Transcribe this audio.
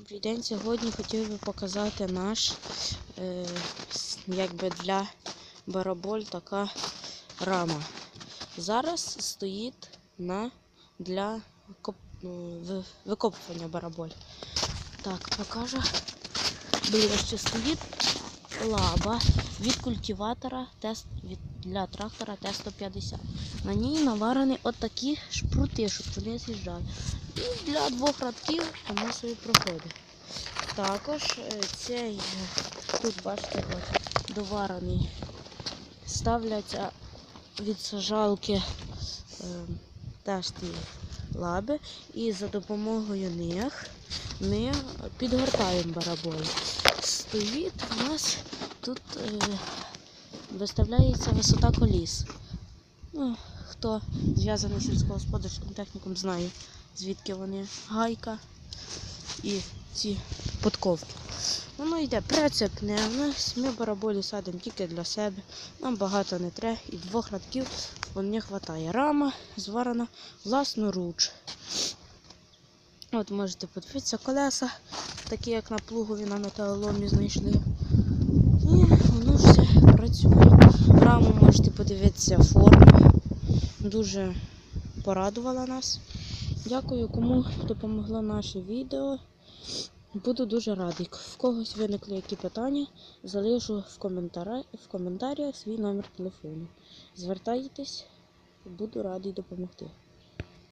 Добрий день. Сьогодні хотів би показати наш, е, якби для бараболь така рама. Зараз стоїть на для коп, е, викопування бараболь. Так, покажу. Ближче стоїть лаба від культиватора тест від, для трактора Т-150. На ній наварені отакі шпрути, щоб вони з'їжджали. І для двох радків воно собі проходить. Також е, цей, тут бачите, доварений, ставляться від сажалки е, теж ті лаби, і за допомогою них ми підгортаємо бараболь. Стоїть у нас тут е, виставляється висота коліс. Ну, хто зв'язаний з сільськогосподарським техніком, знає, звідки вони гайка і ці подковки. Воно йде прицепне, ми бараболі садимо тільки для себе. Нам багато не треба і двох радків вполне вистачає. Рама зварена власноруч. От можете подивитися колеса, такі як на плугові на металоломі знайшли. І воно все працює. Раму можете подивитися форму. Дуже порадувала нас. Дякую, кому допомогло наше відео. Буду дуже радий. В когось виникли які питання, залишу в, коментарі, в коментарях свій номер телефону. Звертайтесь, буду радий допомогти.